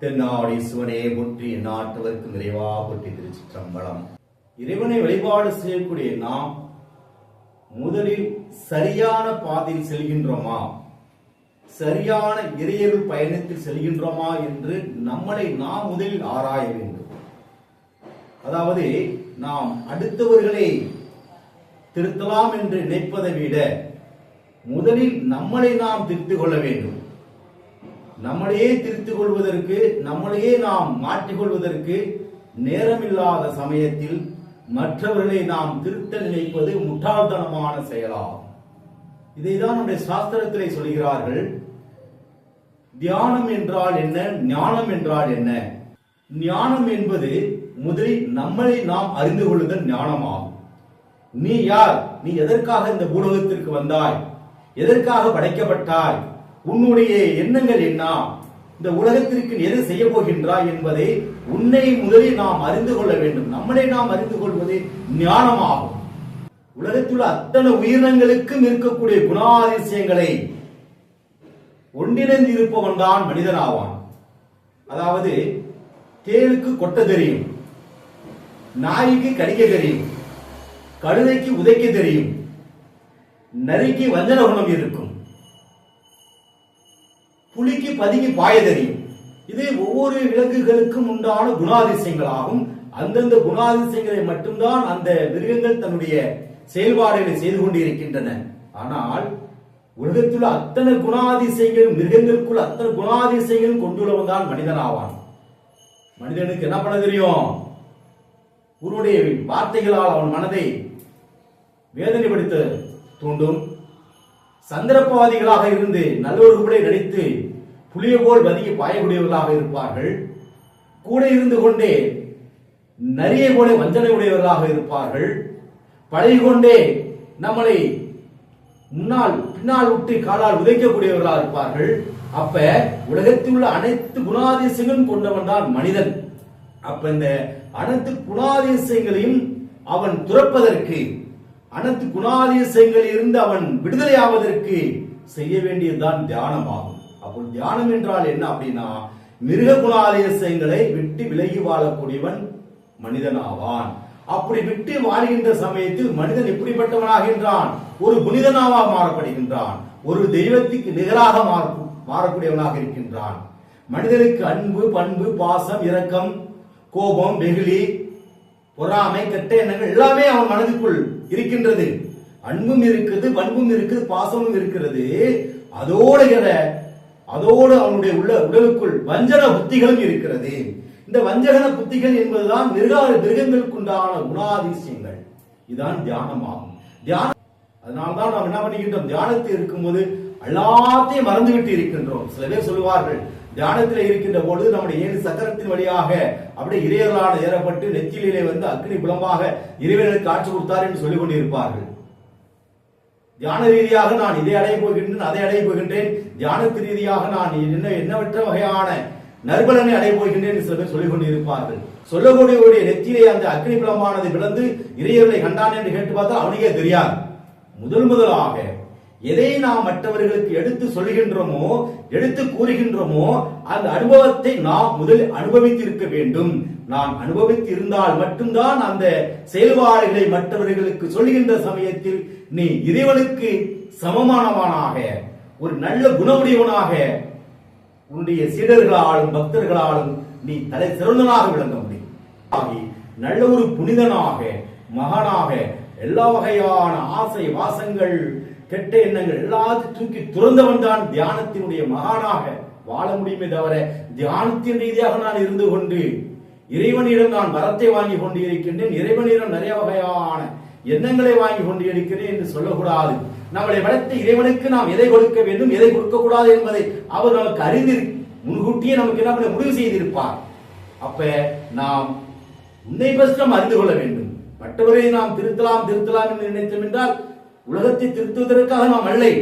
தென்னாடி சிவனே போற்றி நாட்டவர்க்கு நிறைவா போற்றி திருச்சிற்றம்பலம். இறைவனை வழிபாடு செய்யக்கூடிய நாம் முதலில் சரியான பாதையில் செல்கின்றோமா? சரியான இறையருள் பயணத்தில் செல்கின்றோமா என்று நம்மளை நாம் முதலில் ஆராய வேண்டும். அதாவது நாம் அடுத்தவர்களை திருத்தலாம் என்று நினைப்பதை விட முதலில் நம்மளை நாம் திருத்திக் கொள்ள வேண்டும். நம்மளையே திருத்திக் கொள்வதற்கு நம்மளையே நாம் மாற்றிக்கொள்வதற்கு நேரமில்லாத சமயத்தில் மற்றவர்களை நாம் திருத்த நினைப்பது முட்டாள்தனமான செயலாகும். இதைதான் நம்முடைய சாஸ்திரத்திலே சொல்கிறார்கள். தியானம் என்றால் என்ன? ஞானம் என்றால் என்ன? ஞானம் என்பது முதலில் நம்மளை நாம் அறிந்து கொள்ளுதல் ஞானமாகும். நீ யார்? நீ எதற்காக இந்த பூலோகத்திற்கு வந்தாய்? எதற்காக படைக்கப்பட்டாய்? உன்னுடைய எண்ணங்கள் என்ன? இந்த உலகத்திற்கு எது செய்ய போகின்றாய் என்பதை உன்னை முதலில் நாம் அறிந்து கொள்ள வேண்டும். நம்மளை நாம் அறிந்து கொள்வது ஞானமாகும். உலகத்தில் உள்ள அத்தனை உயிரினங்களுக்கும் இருக்கக்கூடிய குணாதிசயங்களை ஒன்றிணைந்து இருப்பவன் தான் மனிதனாவான். அதாவது தேளுக்கு கொட்ட தெரியும் நாய்க்கு கடிக்க தெரியும் கழுதைக்கு உதைக்க தெரியும் நரிக்கு வஞ்சன குணம் இருக்கும். புலிக்கு பதுங்கி பாய தெரியும். இது ஒவ்வொரு விலங்குகளுக்கும் உண்டான குணாதிசயங்களாகும். அந்தந்த குணாதிசயங்களை மட்டும்தான் அந்த மிருகங்கள் தன்னுடைய செயல்பாடுகளை செய்து கொண்டிருக்கின்றன. ஆனால் உலகத்தில் அத்தனை குணாதிசயங்கள் மிருகங்களுக்குள் அத்தனை குணாதிசயங்கள் கொண்டுள்ளவன் தான் மனிதன் ஆவான். மனிதனுக்கு என்ன பண்ண தெரியும்? உன்னுடைய வார்த்தைகளால் அவன் மனதை வேதனைப்படுத்த தூண்டும். சந்தர்ப்பவாதிகளாக இருந்து நல்லவர்களை நடித்து புளிய போல் பதுங்கி பாயக்கூடியவர்களாக இருப்பார்கள். கூட இருந்து கொண்டே நரியை போல வஞ்சனை உடையவர்களாக இருப்பார்கள். பழகி கொண்டே நம்மளை முன்னால் பின்னால் விட்டு காலால் உதைக்கக்கூடியவர்களாக இருப்பார்கள். அப்ப உலகத்தில் உள்ள அனைத்து குணாதிசயங்களும் கொண்டவன் தான் மனிதன். அப்ப இந்த அனைத்து குணாதிசயங்களையும் அவன் துறப்பதற்கு அனைத்து குணாதிசயங்களில் இருந்து அவன் விடுதலை ஆவதற்கு செய்ய வேண்டியதுதான் தியானமாகும். அப்போ தியானம் என்றால் என்ன அப்படின்னா மிருக குணாதிசயங்களை விட்டு விலகி வாழக்கூடியவன் மனிதனாவான். அப்படி விட்டு வாழ்கின்ற சமயத்தில் மனிதன் எப்படிப்பட்டவனாகின்றான் ஒரு புனிதனாவா மாறப்படுகின்றான். ஒரு தெய்வத்துக்கு நிகராக மாறக்கூடியவனாக இருக்கின்றான். மனிதனுக்கு அன்பு பண்பு பாசம் இரக்கம் கோபம் வெகுளி பொறாமை கெட்ட எண்ணங்கள் எல்லாமே அவன் மனதுக்குள் இருக்கின்றது. அன்பும் இருக்குது பண்பும் இருக்குது பாசமும் இருக்கிறது. அதோடு அதோடு அவனுடைய உள்ள உடலுக்குள் வஞ்சன புத்திகளும் இருக்கிறது. இந்த வஞ்சகன புத்திகள் என்பதுதான் மிருக மிருகங்களுக்குண்டான குணாதிசயங்கள். இதுதான் தியானமாகும். தியானம் அதனால்தான் நாம் என்ன பண்ணிக்கின்றோம்? தியானத்தில் இருக்கும்போது எல்லாத்தையும் மறந்துவிட்டு இருக்கின்றோம். சில பேர் சொல்லுவார்கள் தியானத்தில் இருக்கின்ற பொழுது நம்முடைய ஏழு சக்கரத்தின் வழியாக அப்படியே இறையலான ஏறப்பட்டு நெத்திலே வந்து அக்னி புலமாக இறைவனுக்கு காட்சி கொடுத்தார் என்று சொல்லிக் கொண்டிருப்பார்கள். தியான ரீதியாக நான் இதை அடைய போகின்றேன் அதை அடைய போகின்றேன். தியானத்து ரீதியாக நான் என்ன என்னவற்ற வகையான நற்பலனை அடைய போகின்றேன் என்று சில பேர் சொல்லிக் கொண்டிருப்பார்கள். சொல்லக்கூடியவருடைய நெத்தியிலே அந்த அக்னி புலமானது விழுந்து இறையர்களை கண்டான் என்று கேட்டு பார்த்தா அவனுக்கே தெரியாது. முதல் முதலாக எதை நாம் மற்றவர்களுக்கு எடுத்து சொல்கின்றோமோ எடுத்து கூறுகின்றோமோ அந்த அனுபவத்தை நாம் முதலில் அனுபவித்திருக்க வேண்டும். நான் அனுபவித்து இருந்தால் மட்டும்தான் அந்த செயல்பாடுகளை மற்றவர்களுக்கு சொல்கின்ற சமயத்தில் நீ இறைவனுக்கு சமமானவனாக ஒரு நல்ல குணமுடையவனாக உன்னுடைய சீடர்களாலும் பக்தர்களாலும் நீ தலை சிறந்தனாக விளங்க முடியும். ஆகி நல்ல ஒரு புனிதனாக மகனாக எல்லா வகையான ஆசை வாசங்கள் கெட்ட எண்ணங்கள் எல்லாத்தையும் தூக்கி துறந்தவன் தான் தியானத்தினுடைய மகானாக வாழ முடியுமே தவிர தியானத்தின் ரீதியாக நான் இருந்து கொண்டு இறைவனிடம் நான் வரத்தை வாங்கி கொண்டு இருக்கின்றேன் இறைவனிடம் நிறைய வகையான எண்ணங்களை வாங்கி கொண்டு இருக்கிறேன் என்று சொல்லக்கூடாது. நம்மளை வளர்த்த இறைவனுக்கு நாம் எதை கொடுக்க வேண்டும் எதை கொடுக்க கூடாது என்பதை அவர் நமக்கு அறிந்து முன்கூட்டியே நமக்கு என்ன பண்ண முடிவு செய்திருப்பார். அப்ப நாம் உன்னை பற்றி நாம் அறிந்து கொள்ள வேண்டும். மற்றவரை நாம் திருத்தலாம் திருத்தலாம் என்று நினைத்தோம் என்றால் உலகத்தை திருத்துவதற்காக நாம் அல்லை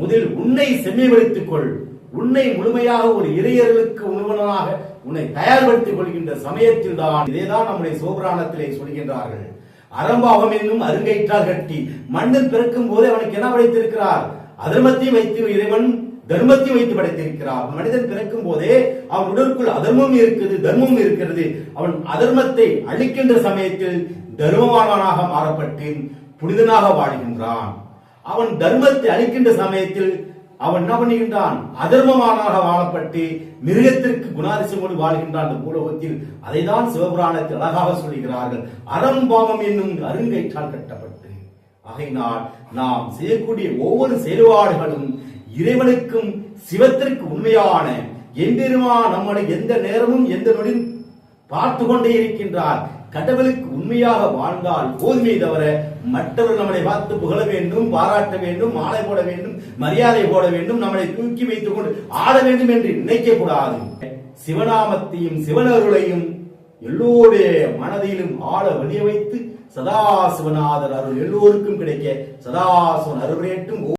முதலில் உன்னை செம்மைப்படுத்திக் கொள். உன்னை முழுமையாக ஒரு இறையர்களுக்கு உணவனாக உன்னை தயார்படுத்திக் கொள்கின்ற சமயத்தில் தான் இதேதான் நம்முடைய சோபராணத்திலே சொல்கின்றார்கள். அரம்பாவம் என்னும் அருங்கயிற்றால் கட்டி மண்ணில் பிறக்கும் போது அவனுக்கு என்ன படைத்திருக்கிறார்? அதர்மத்தை வைத்து இறைவன் தர்மத்தையும் வைத்து படைத்திருக்கிறார். மனிதன் பிறக்கும் போதே அவன் உடலுக்குள் அதர்மம் இருக்கிறது தர்மம் இருக்கிறது. அவன் அதர்மத்தை அழிக்கின்ற சமயத்தில் தர்மமானவனாக மாறப்பட்டு புனிதனாக வாழ்கின்றான். அவன் தர்மத்தை அழிக்கின்ற சமயத்தில் அவன் என்ன பண்ணுகின்றான்? அதர்மமானாக வாழப்பட்டு மிருகத்திற்கு குணாதிசயமோடு வாழ்கின்றான் அந்த பூலோகத்தில். அதைதான் சிவபுராணத்தில் அழகாக சொல்கிறார்கள் அறம்பாவம் என்னும் அருங்கயிற்றால் கட்டப்பட்டு. ஆகையினால் நாம் செய்யக்கூடிய ஒவ்வொரு செயல்பாடுகளும் இறைவனுக்கும் சிவத்திற்கு உண்மையான எம்பெருமா நம்மளை எந்த நேரமும் எந்த நொடியும் பார்த்து கொண்டே இருக்கின்றார். கடவுளுக்கு உண்மையாக வாழ்ந்தால் போதுமே தவிர மற்றவர்கள் நம்மளை பார்த்து புகழ வேண்டும் பாராட்ட வேண்டும் மாலை போட வேண்டும் மரியாதை போட வேண்டும் நம்மளை தூக்கி வைத்துக் கொண்டு ஆட வேண்டும் என்று நினைக்க கூடாது. சிவநாமத்தையும் சிவனருளையும் எல்லோருடைய மனதிலும் ஆட வழிய வைத்து சதாசிவநாதர் அருள் எல்லோருக்கும் கிடைக்க சதாசிவன் அருளேட்டும்